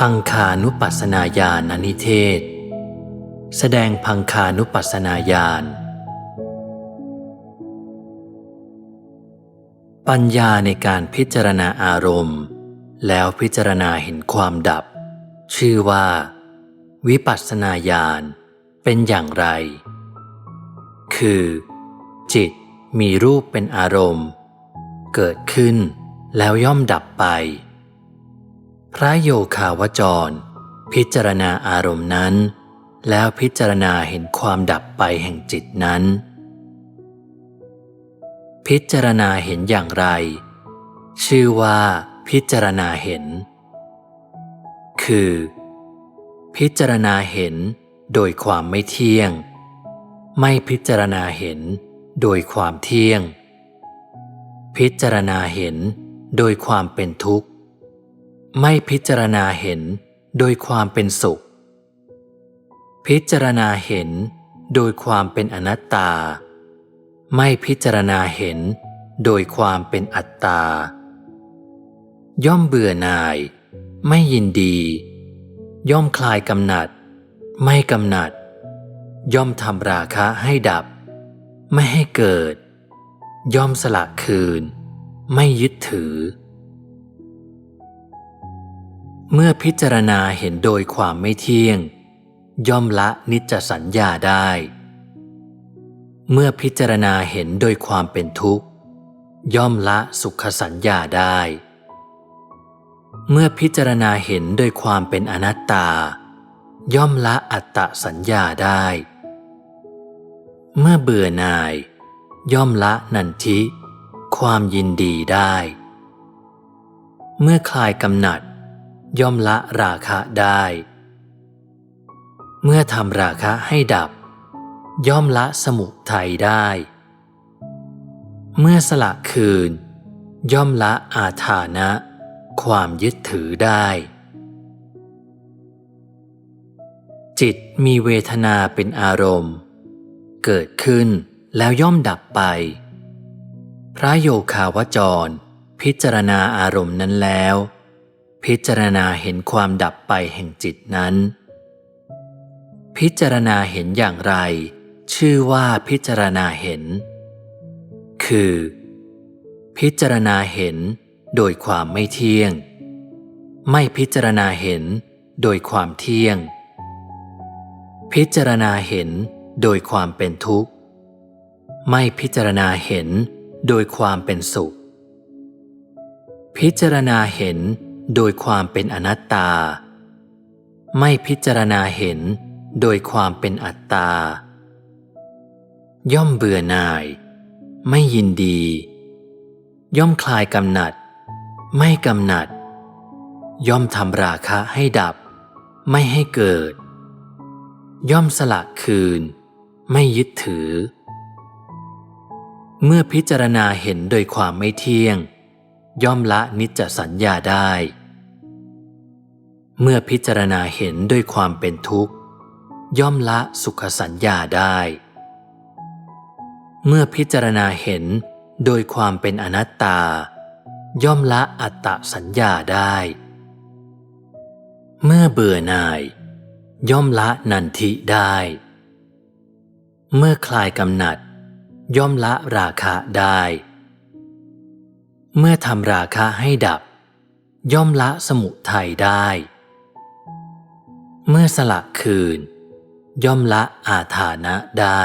พังคานุปัสสนาญาณนิเทศ แสดงพังคานุปัสสนาญาณปัญญาในการพิจารณาอารมณ์ แล้วพิจารณาเห็นความดับ ชื่อว่า วิปัสสนาญาณเป็นอย่างไร คือ จิตมีรูปเป็นอารมณ์ เกิดขึ้นแล้วย่อมดับไป พระโยคาวจร พิจารณาอารมณ์นั้น แล้วพิจารณาเห็นความดับไปแห่งจิตนั้น พิจารณาเห็นอย่างไร ชื่อว่า พิจารณาเห็น คือ พิจารณาเห็นโดยความไม่เที่ยง ไม่พิจารณาเห็นโดยความเที่ยง พิจารณาเห็นโดยความเป็นทุกข์ ไม่พิจารณาเห็นโดยความเป็นสุข พิจารณาเห็นโดยความเป็นอนัตตา ไม่พิจารณาเห็นโดยความเป็นอัตตา ย่อมเบื่อหน่าย ไม่ยินดี ย่อมคลายกำหนัด ไม่กำหนัด ย่อมทำราคะให้ดับ ไม่ให้เกิด ย่อมสละคืน ไม่ยึดถือ เมื่อพิจารณาเห็นโดยความไม่เที่ยง ย่อมละนิจสัญญาได้ เมื่อพิจารณาเห็นโดยความเป็นทุกข์ ย่อมละสุขสัญญาได้ เมื่อพิจารณาเห็นโดยความเป็นอนัตตา ย่อมละอัตตสัญญาได้ เมื่อเบื่อหน่าย ย่อมละนันทิ ความยินดีได้ เมื่อคลายกำหนัด ย่อมละราคะได้ เมื่อทำราคะให้ดับ ย่อมละสมุทัยได้ เมื่อสละคืน ย่อมละอาธานะ ความยึดถือได้ จิตมีเวทนาเป็นอารมณ์ เกิดขึ้นแล้วย่อมดับไป พระโยคาวจร พิจารณาอารมณ์นั้นแล้ว พิจารณาเห็นความดับไปแห่งจิตนั้น พิจารณาเห็นอย่างไร ชื่อว่าพิจารณาเห็น คือ พิจารณาเห็นโดยความไม่เที่ยง ไม่พิจารณาเห็นโดยความเที่ยง พิจารณาเห็นโดยความเป็นทุกข์ ไม่พิจารณาเห็นโดยความเป็นสุข พิจารณาเห็น โดยความเป็นอนัตตา ไม่พิจารณาเห็นโดยความเป็นอัตตา ย่อมเบื่อหน่าย ไม่ยินดี ย่อมคลายกำหนัด ไม่กำหนัด ย่อมทำราคะให้ดับ ไม่ให้เกิด ย่อมสละคืน ไม่ยึดถือ เมื่อพิจารณาเห็นโดยความไม่เที่ยง ย่อมละนิจสัญญาได้ เมื่อพิจารณาเห็นด้วยความเป็นทุกข์ ย่อมละสุขสัญญาได้ เมื่อพิจารณาเห็นโดยความเป็นอนัตตา ย่อมละอัตตสัญญาได้ เมื่อเบื่อหน่าย ย่อมละนันทิได้ เมื่อคลายกำหนัด ย่อมละราคะได้ เมื่อทำราคะให้ดับ ย่อมละสมุทัยได้ เมื่อสละคืน ย่อมละอาธานะได้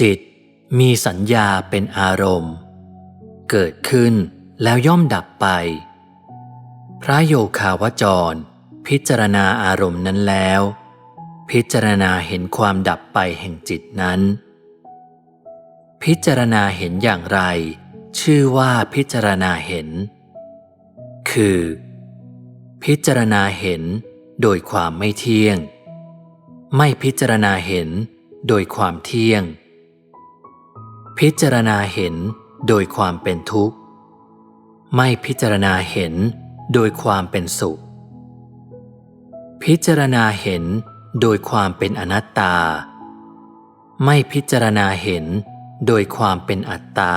จิตมีสัญญาเป็นอารมณ์ เกิดขึ้นแล้วย่อมดับไป พระโยคาวจร พิจารณาอารมณ์นั้นแล้ว พิจารณาเห็นความดับไปแห่งจิตนั้น พิจารณาเห็นอย่างไร ชื่อว่าพิจารณาเห็น คือ พิจารณาเห็นโดยความไม่เที่ยง ไม่พิจารณาเห็นโดยความเที่ยง พิจารณาเห็นโดยความเป็นทุกข์ ไม่พิจารณาเห็นโดยความเป็นสุข พิจารณาเห็นโดยความเป็นอนัตตา ไม่พิจารณาเห็น โดยความเป็นอัตตา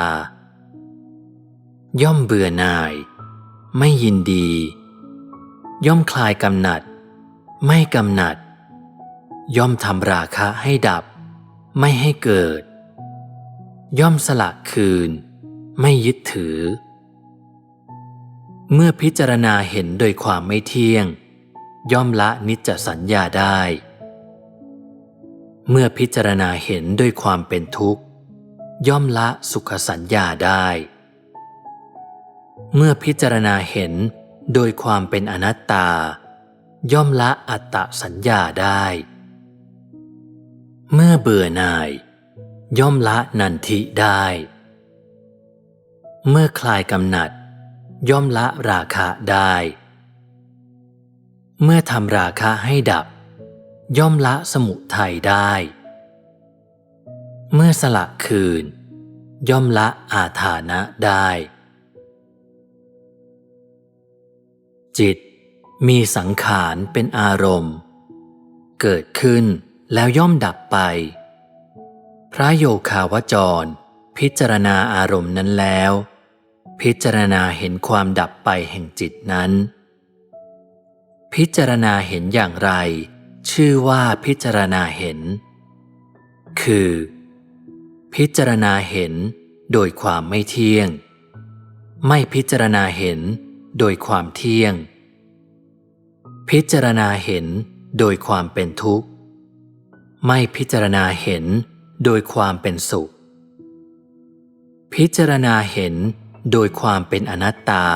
ย่อมเบื่อหน่าย ไม่ยินดี ย่อมคลายกำหนัด ไม่กำหนัด ย่อมทำราคะให้ดับ ไม่ให้เกิด ย่อมสละคืน ไม่ยึดถือ เมื่อพิจารณาเห็นโดยความไม่เที่ยง ย่อมละนิจจสัญญาได้ เมื่อพิจารณาเห็นด้วยความเป็นทุกข์ ย่อมละสุขสัญญาได้ เมื่อพิจารณาเห็นโดยความเป็นอนัตตา ย่อมละอัตตสัญญาได้ เมื่อเบื่อหน่าย ย่อมละนันทิได้ เมื่อคลายกำหนัด ย่อมละราคะได้ เมื่อทำราคะให้ดับ ย่อมละสมุทัยได้ เมื่อสละคืน ย่อมละอาถานะได้ จิตมีสังขารเป็นอารมณ์ เกิดขึ้นแล้วย่อมดับไป พระโยคาวจร พิจารณาอารมณ์นั้นแล้ว พิจารณาเห็นความดับไปแห่งจิตนั้น พิจารณาเห็นอย่างไร ชื่อว่าพิจารณาเห็น คือ พิจารณาเห็นโดยความไม่เที่ยง ไม่พิจารณาเห็นโดยความเที่ยง พิจารณาเห็นโดยความเป็นทุกข์ ไม่พิจารณาเห็นโดยความเป็นสุข พิจารณาเห็นโดยความเป็นอนัตตา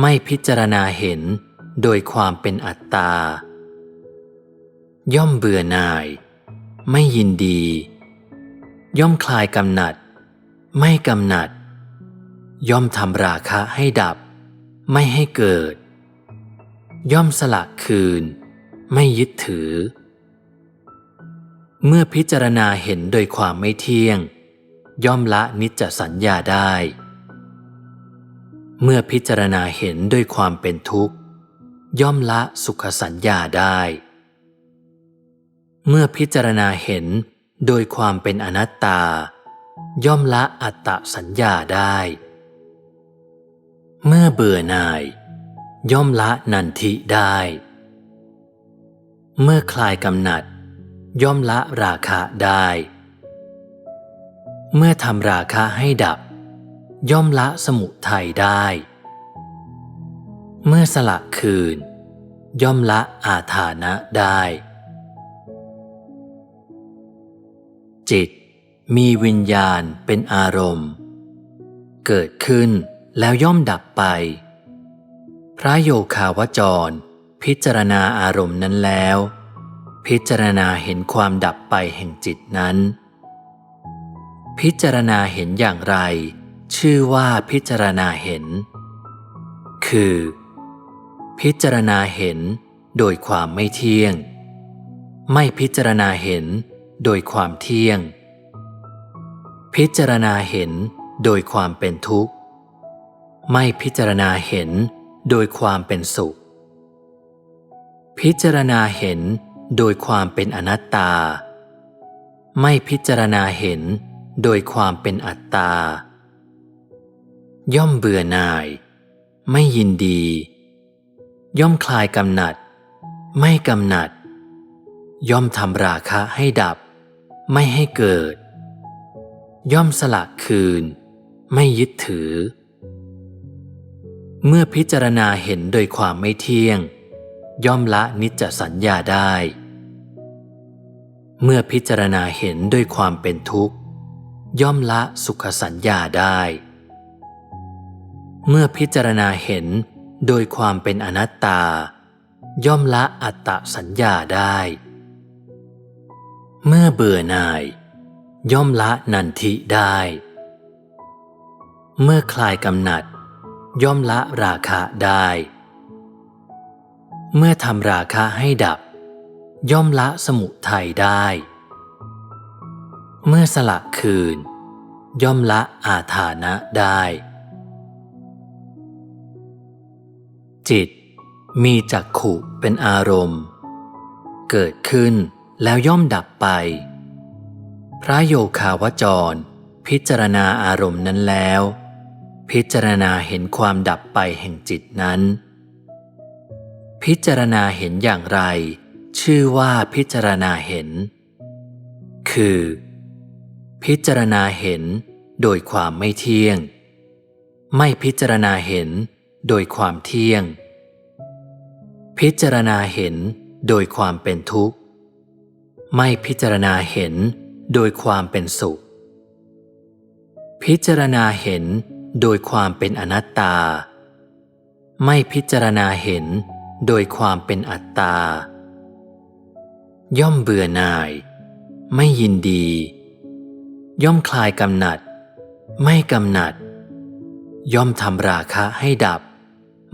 ไม่พิจารณาเห็นโดยความเป็นอัตตา ย่อมเบื่อหน่าย ไม่ยินดี ย่อมคลายกำหนัด ไม่กำหนัด ย่อมทำราคะให้ดับ ไม่ให้เกิด ย่อมสละคืน ไม่ยึดถือ เมื่อพิจารณาเห็นโดยความไม่เที่ยง ย่อมละนิจสัญญาได้ เมื่อพิจารณาเห็นด้วยความเป็นทุกข์ ย่อมละสุขสัญญาได้ เมื่อพิจารณาเห็น โดยความเป็นอนัตตา ย่อมละอัตตสัญญาได้ เมื่อเบื่อหน่าย ย่อมละนันทิได้ เมื่อคลายกำหนัด ย่อมละราคะได้ เมื่อทำราคะให้ดับ ย่อมละสมุทัยได้ เมื่อสละคืน ย่อมละอาถานะได้ จิต มีวิญญาณเป็นอารมณ์ เกิดขึ้นแล้วย่อมดับไป พระโยคาวจร พิจารณาอารมณ์นั้นแล้ว พิจารณาเห็นความดับไปแห่งจิตนั้น พิจารณาเห็นอย่างไร ชื่อว่าพิจารณาเห็น คือ พิจารณาเห็นโดยความไม่เที่ยง ไม่พิจารณาเห็น โดยความเที่ยง พิจารณาเห็นโดยความเป็นทุกข์ ไม่พิจารณาเห็นโดยความเป็นสุข พิจารณาเห็นโดยความเป็นอนัตตา ไม่พิจารณาเห็นโดยความเป็นอัตตา ย่อมเบื่อหน่าย ไม่ยินดี ย่อมคลายกำหนัด ไม่กำหนัด ย่อมทำราคะให้ดับ ไม่ให้เกิด ย่อมสละคืน ไม่ยึดถือ เมื่อพิจารณาเห็นโดยความไม่เที่ยง ย่อมละนิจสัญญาได้ เมื่อพิจารณาเห็นด้วยความเป็นทุกข์ ย่อมละสุขสัญญาได้ เมื่อพิจารณาเห็นโดยความเป็นอนัตตา ย่อมละอัตตสัญญาได้ เมื่อเบื่อหน่าย ย่อมละนันทิได้ เมื่อคลายกำหนัด ย่อมละราคะได้ เมื่อทำราคะให้ดับ ย่อมละสมุทัยได้ เมื่อสละคืน ย่อมละอาถานะได้ จิตมีจักขุเป็นอารมณ์ เกิดขึ้น แล้วย่อมดับไป พระโยคาวจร พิจารณาอารมณ์นั้นแล้ว พิจารณาเห็นความดับไปแห่งจิตนั้น พิจารณาเห็นอย่างไร ชื่อว่าพิจารณาเห็น คือ พิจารณาเห็นโดยความไม่เที่ยง ไม่พิจารณาเห็นโดยความเที่ยง พิจารณาเห็นโดยความเป็นทุกข์ ไม่พิจารณาเห็นโดยความเป็นสุข พิจารณาเห็นโดยความเป็นอนัตตา ไม่พิจารณาเห็นโดยความเป็นอัตตา ย่อมเบื่อหน่าย ไม่ยินดี ย่อมคลายกำหนัด ไม่กำหนัด ย่อมทำราคะให้ดับ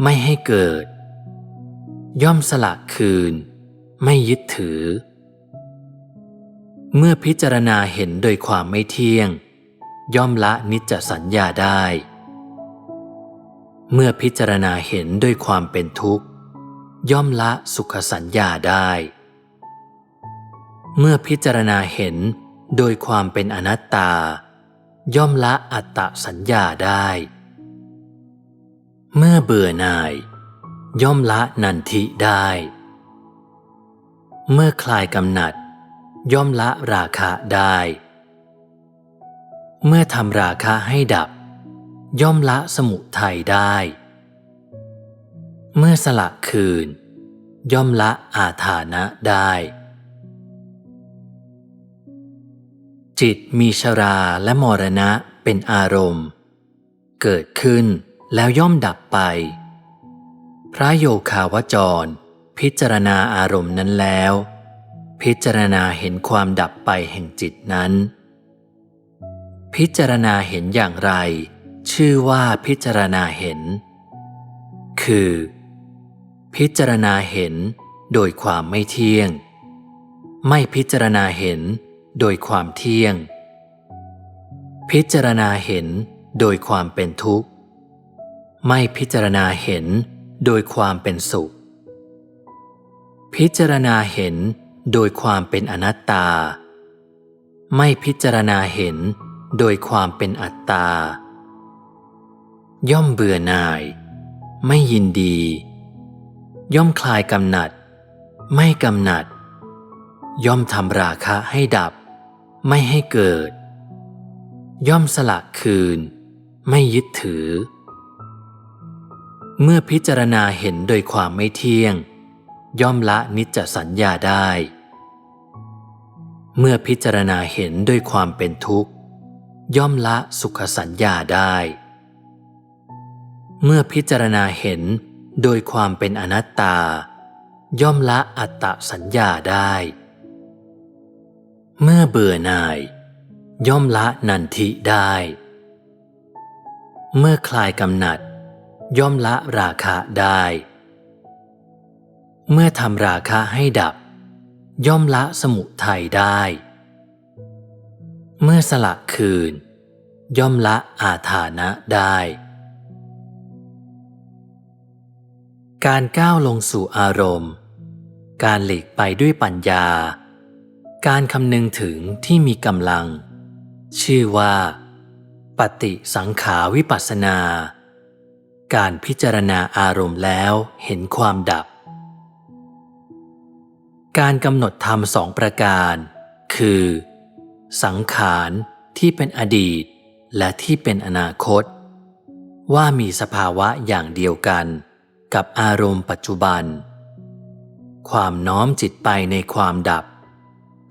ไม่ให้เกิด ย่อมสละคืน ไม่ยึดถือ เมื่อพิจารณาเห็นโดยความไม่เที่ยง ย่อมละนิจสัญญาได้ เมื่อพิจารณาเห็นโดยความเป็นทุกข์ ย่อมละสุขสัญญาได้ เมื่อพิจารณาเห็นโดยความเป็นอนัตตา ย่อมละอัตตสัญญาได้ เมื่อเบื่อหน่าย ย่อมละนันทิได้ เมื่อคลายกำหนัด ย่อมละราคะได้ เมื่อทำราคะให้ดับ ย่อมละสมุทัยได้ เมื่อสละคืน ย่อมละอาถานะได้ จิตมีชราและมรณะเป็นอารมณ์ เกิดขึ้นแล้วย่อมดับไป พระโยคาวจร พิจารณาอารมณ์นั้นแล้ว พิจารณาเห็นความดับไปแห่งจิตนั้น พิจารณาเห็นอย่างไร ชื่อว่าพิจารณาเห็น คือ พิจารณาเห็นโดยความไม่เที่ยง ไม่พิจารณาเห็นโดยความเที่ยง พิจารณาเห็นโดยความเป็นทุกข์ ไม่พิจารณาเห็นโดยความเป็นสุข พิจารณาเห็น โดยความเป็นอนัตตา ไม่พิจารณาเห็นโดยความเป็นอัตตา ย่อมเบื่อหน่าย ไม่ยินดี ย่อมคลายกำหนัด ไม่กำหนัด ย่อมทำราคะให้ดับ ไม่ให้เกิด ย่อมสละคืน ไม่ยึดถือ เมื่อพิจารณาเห็นโดยความไม่เที่ยง ย่อมละนิจสัญญาได้ เมื่อพิจารณาเห็นด้วยความเป็นทุกข์ ย่อมละสุขสัญญาได้ เมื่อพิจารณาเห็นโดยความเป็นอนัตตา ย่อมละอัตตสัญญาได้ เมื่อเบื่อหน่าย ย่อมละนันทิได้ เมื่อคลายกำหนัด ย่อมละราคะได้ เมื่อทำราคะให้ดับ ย่อมละสมุทัยได้ เมื่อสละคืน ย่อมละอาถานะได้ การก้าวลงสู่อารมณ์ การหลีกไปด้วยปัญญา การคำนึงถึงที่มีกำลัง ชื่อว่า ปฏิสังขาวิปัสสนา การพิจารณาอารมณ์แล้วเห็นความดับ การกำหนดธรรมสองประการ คือ สังขารที่เป็นอดีต และที่เป็นอนาคต ว่ามีสภาวะอย่างเดียวกัน กับอารมณ์ปัจจุบัน ความน้อมจิตไปในความดับ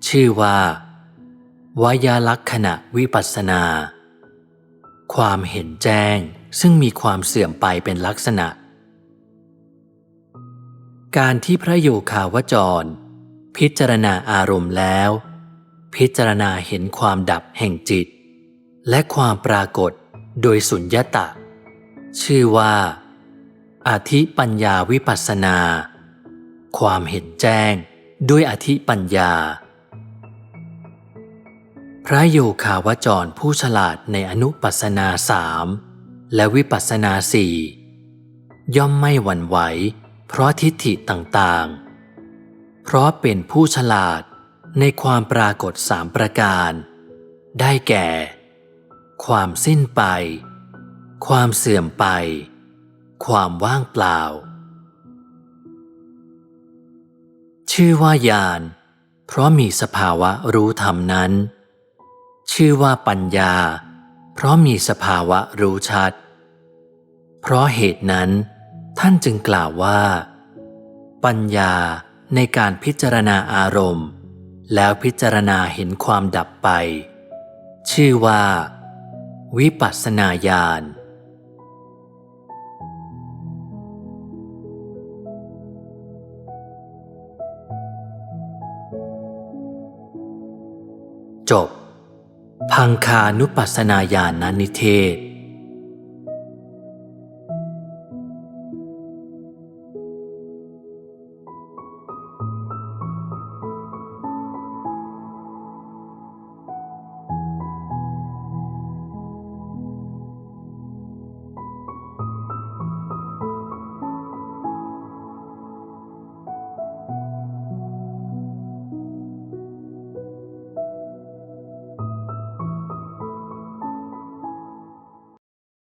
ชื่อว่า วยาลักษณะวิปัสสนา ความเห็นแจ้งซึ่งมีความเสื่อมไปเป็นลักษณะ การที่พระโยคาวจร พิจารณาอารมณ์แล้ว พิจารณาเห็นความดับแห่งจิต และความปรากฏโดยสุญญตะ ชื่อว่าอธิปัญญาวิปัสสนา ความเห็นแจ้งด้วยอธิปัญญา พระโยคาวจรผู้ฉลาดในอนุปัสสนาสามและวิปัสสนาสี่ย่อมไม่หวั่นไหว เพราะทิฏฐิต่างๆ เพราะเป็นผู้ฉลาดในความปรากฏสามประการ ได้แก่ ความสิ้นไป ความเสื่อมไป ความว่างเปล่า ชื่อว่าญาณเพราะมีสภาวะรู้ธรรมนั้น ชื่อว่าปัญญา เพราะมีสภาวะรู้ชัด เพราะเหตุนั้น ท่านจึงกล่าวว่า ปัญญา ในการพิจารณาอารมณ์ แล้วพิจารณาเห็นความดับไป ชื่อว่า วิปัสสนาญาณจบ พังคานุปัสสนาญาณนิเทศ